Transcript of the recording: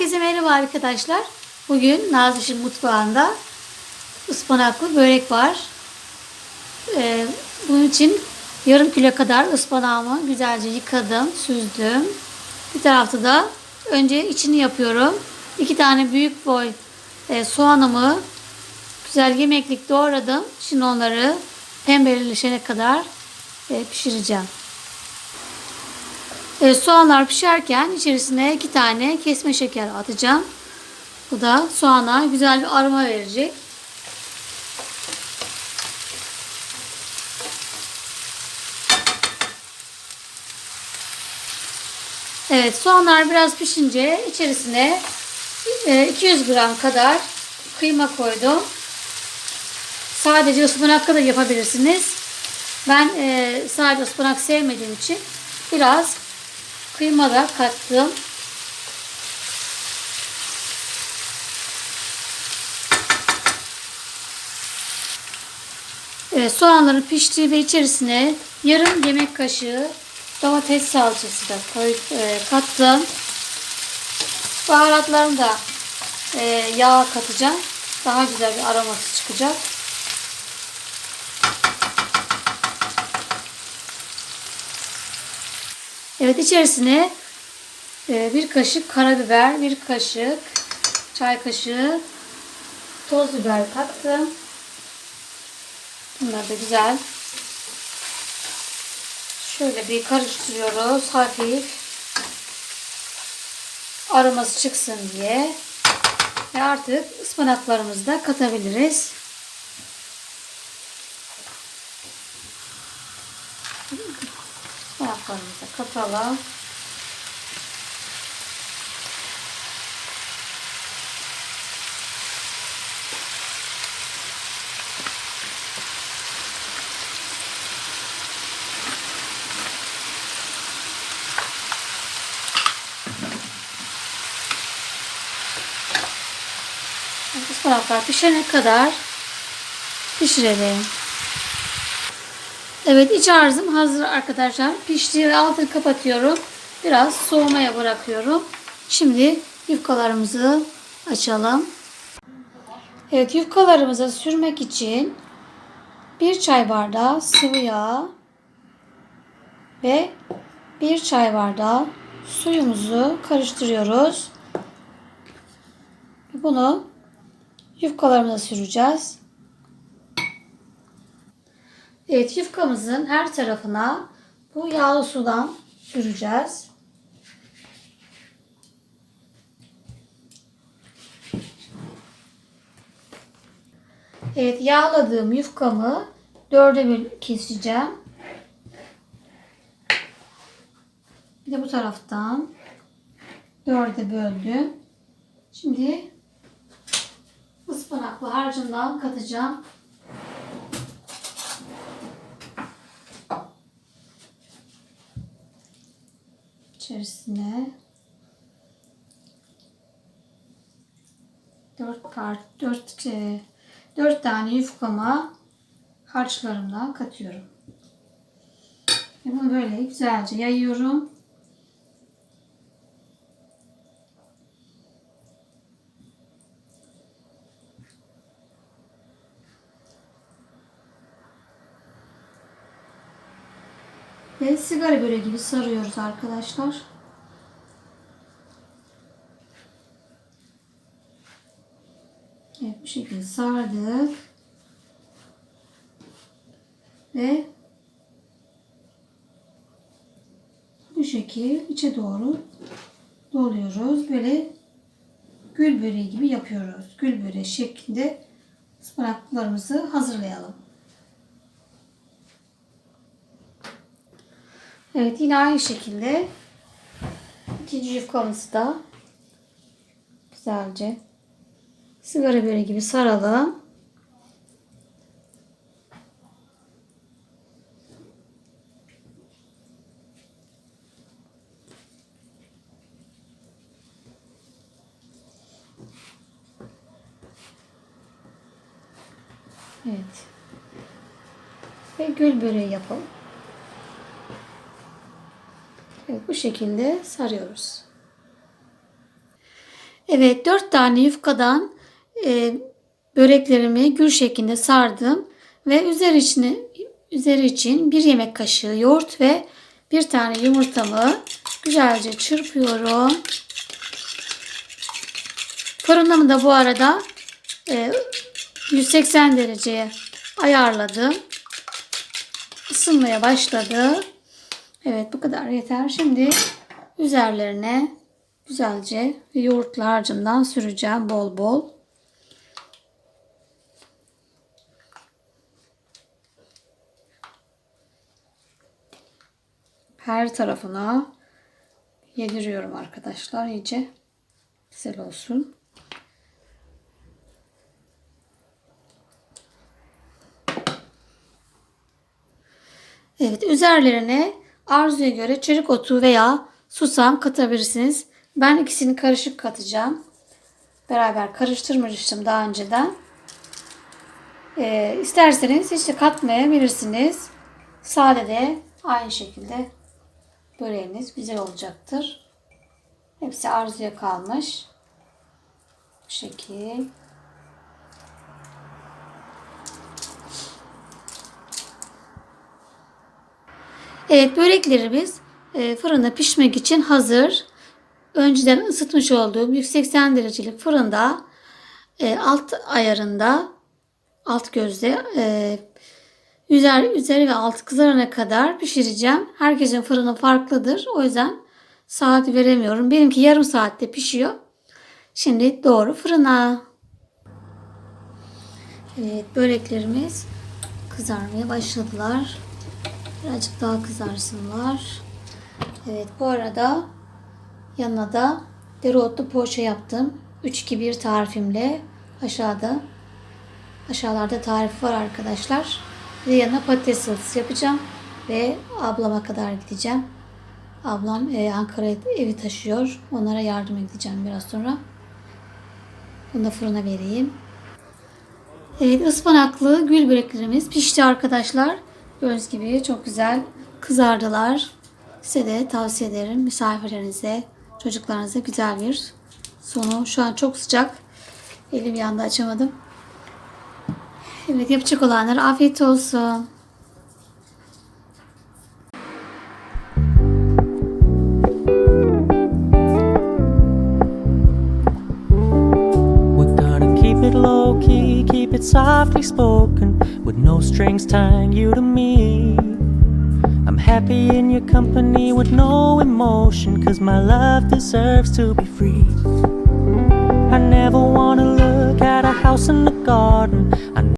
Herkese merhaba arkadaşlar. Bugün Naziş'in mutfağında ıspanaklı börek var. Ee, bunun için yarım kilo kadar ıspanağımı güzelce yıkadım, süzdüm. Bir tarafta da önce içini yapıyorum. İki tane büyük boy e, soğanımı güzel yemeklik doğradım. Şimdi onları pembeleşene kadar e, pişireceğim. E, soğanlar pişerken içerisine iki tane kesme şeker atacağım. Bu da soğana güzel bir aroma verecek. Evet soğanlar biraz pişince içerisine e, 200 gram kadar kıyma koydum. Sadece ıspanakla da yapabilirsiniz. Ben e, sadece ıspanak sevmediğim için biraz kıyma da kattım. Evet, soğanların piştiği ve içerisine yarım yemek kaşığı domates salçası da koyup e, kattım. Baharatlarını da e, yağ katacağım. Daha güzel bir aroması çıkacak. Evet içerisine e, bir kaşık karabiber, bir kaşık çay kaşığı toz biber kattım. Bunlar da güzel. Şöyle bir karıştırıyoruz hafif. Aroması çıksın diye. Ve artık ıspanaklarımızı da katabiliriz. Katalım. Ispanaklar pişene kadar pişirelim. Evet iç harcım hazır arkadaşlar. Pişti ve altını kapatıyorum. Biraz soğumaya bırakıyorum. Şimdi yufkalarımızı açalım. Evet yufkalarımıza sürmek için bir çay bardağı sıvı yağ ve bir çay bardağı suyumuzu karıştırıyoruz. Bunu yufkalarımıza süreceğiz. Evet yufkamızın her tarafına bu yağlı sudan süreceğiz. Evet yağladığım yufkamı dörde böl keseceğim. Bir de bu taraftan dörde böldüm. Şimdi ıspanaklı harcından katacağım. İçerisine dört part dört e, dört tane yufkama harçlarımdan katıyorum. Bunu böyle güzelce yayıyorum. Ve sigara böreği gibi sarıyoruz arkadaşlar. Evet bu şekilde sardık. Ve bu şekil içe doğru doluyoruz. Böyle gül böreği gibi yapıyoruz. Gül böreği şeklinde ıspanaklarımızı hazırlayalım. Evet yine aynı şekilde ikinci yufkamızı da güzelce sigara böreği gibi saralım. Evet. Ve gül böreği yapalım. Evet bu şekilde sarıyoruz. Evet, dört tane yufkadan e, böreklerimi gül şeklinde sardım ve üzeri içine üzeri için bir yemek kaşığı yoğurt ve bir tane yumurtamı güzelce çırpıyorum. Fırınımı da bu arada e, 180 dereceye ayarladım. Isınmaya başladı. Evet bu kadar yeter. Şimdi üzerlerine güzelce yoğurtlu harcımdan süreceğim bol bol. Her tarafına yediriyorum arkadaşlar iyice güzel olsun. Evet üzerlerine arzuya göre çörek otu veya susam katabilirsiniz. Ben ikisini karışık katacağım. Beraber karıştırmıştım daha önceden. Ee, isterseniz hiç de katmayabilirsiniz. Sade de aynı şekilde böreğiniz güzel olacaktır. Hepsi arzuya kalmış. Bu şekil. Evet böreklerimiz e, fırında pişmek için hazır. Önceden ısıtmış olduğum 180 derecelik fırında e, alt ayarında alt gözde e, üzer, üzeri ve altı kızarana kadar pişireceğim. Herkesin fırını farklıdır. O yüzden saat veremiyorum. Benimki yarım saatte pişiyor. Şimdi doğru fırına. Evet böreklerimiz kızarmaya başladılar. Birazcık daha kızarsınlar. Evet bu arada yanına da dereotlu poğaça yaptım. 3-2-1 tarifimle aşağıda aşağılarda tarif var arkadaşlar. Bir yanına patates salatası yapacağım ve ablama kadar gideceğim. Ablam e, Ankara'ya evi taşıyor. Onlara yardım edeceğim biraz sonra. Bunu da fırına vereyim. Evet ıspanaklı gül böreklerimiz pişti arkadaşlar. Gördüğünüz gibi çok güzel kızardılar. Size de tavsiye ederim misafirlerinize, çocuklarınıza güzel bir sonu. Şu an çok sıcak. Elim yandı açamadım. Evet yapacak olanlara afiyet olsun. Softly spoken, no strings tying you to me. I'm happy in your company with no emotion, cause my love deserves to be free. I never wanna look at a house in the garden. I